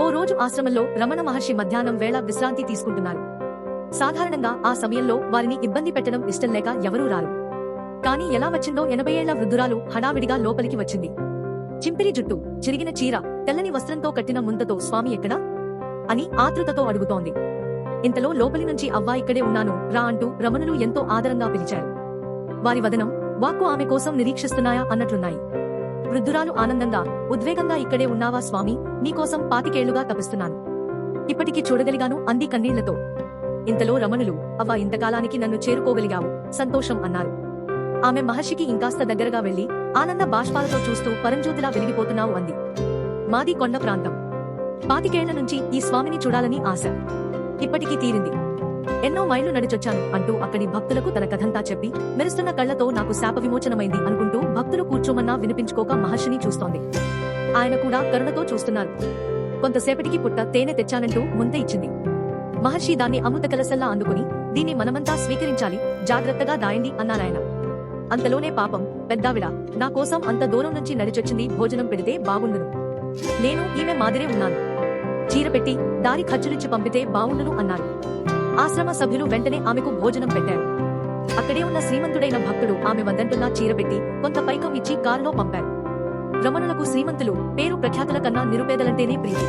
ఓ రోజు ఆశ్రమంలో రమణ మహర్షి మధ్యాహ్నం వేళ విశ్రాంతి తీసుకుంటున్నారు. సాధారణంగా ఆ సమయంలో వారిని ఇబ్బంది పెట్టడం ఇష్టం లేక ఎవరూ రారు. కానీ ఎలా వచ్చిందో ఎనభై ఏళ్ళ వృద్ధురాలు హడావిడిగా లోపలికి వచ్చింది. చింపిరి జుట్టు చిరిగిన చీర తెల్లని వస్త్రంతో కట్టిన ముంతతో స్వామి ఎక్కడా అని ఆతృతతో అడుగుతోంది. ఇంతలో లోపలి నుంచి అవ్వా ఇక్కడే ఉన్నాను రా అంటూ రమణులు ఎంతో ఆదరంగా పిలిచారు. వారి వదనం వాక్కు ఆమె కోసం నిరీక్షిస్తున్నాయా అన్నట్లున్నాయి. వృద్ధురాలు ఆనందంగా ఉద్వేగంగా ఇక్కడే ఉన్నావా స్వామి? నీకోసం పాతికేళ్ళుగా తపిస్తున్నాను ఇప్పటికి చూడగలిగాను అంది కన్నీళ్ళతో. ఇంతలో రమణులు అవ్వ ఇంతకాలానికి నన్ను చేరుకోగలిగావు సంతోషం అన్నారు. ఆమె మహర్షికి ఇంకాస్త దగ్గరగా వెళ్ళి ఆనంద బాష్పాలతో చూస్తూ పరంజ్యోతిలా వెలిగిపోతున్నావు అంది. మాది కొండ ప్రాంతం. పాతికేళ్ళ నుంచి ఈ స్వామిని చూడాలని ఆశ. ఇప్పటికీ తీరింది. ఎన్నో మైళ్ళు నడిచొచ్చాను అంటూ అక్కడి భక్తులకు తన కథంతా చెప్పి మెరుస్తున్న కళ్ళతో నాకు శాప విమోచనమైంది అనుకుంటూ భక్తులు కూర్చోమన్నా వినిపించుకోక మహర్షిని చూస్తోంది. ఆయన కూడా కరుణతో చూస్తున్నారు. కొంతసేపటికి పుట్ట తేనె తెచ్చానంటూ ముందే ఇచ్చింది. మహర్షి దాన్ని అమృత కలసల్లా అందుకుని దీన్ని మనమంతా స్వీకరించాలి జాగ్రత్తగా దాయండి అన్నారాయన. అంతలోనే పాపం పెద్దావిడ నా కోసం అంత దూరం నుంచి నడిచొచ్చింది భోజనం పెడితే బాగుండును నేను ఈమె మాదిరే ఉన్నాను. చీర పెట్టి దారి ఖర్చులిచ్చి పంపితే బాగుండును అన్నారు ఆశ్రమ సభ్యులు వెంటనే ఆమెకు భోజనం పెట్టారు. అక్కడే ఉన్న శ్రీమంతుడైన భక్తుడు ఆమె వద్దంటున్నా చీరబెట్టి కొంత పైకం ఇచ్చి కారులో పంపారు. రమణులకు శ్రీమంతులు పేరు ప్రఖ్యాతుల కన్నా నిరుపేదలంటేనే ప్రీతి.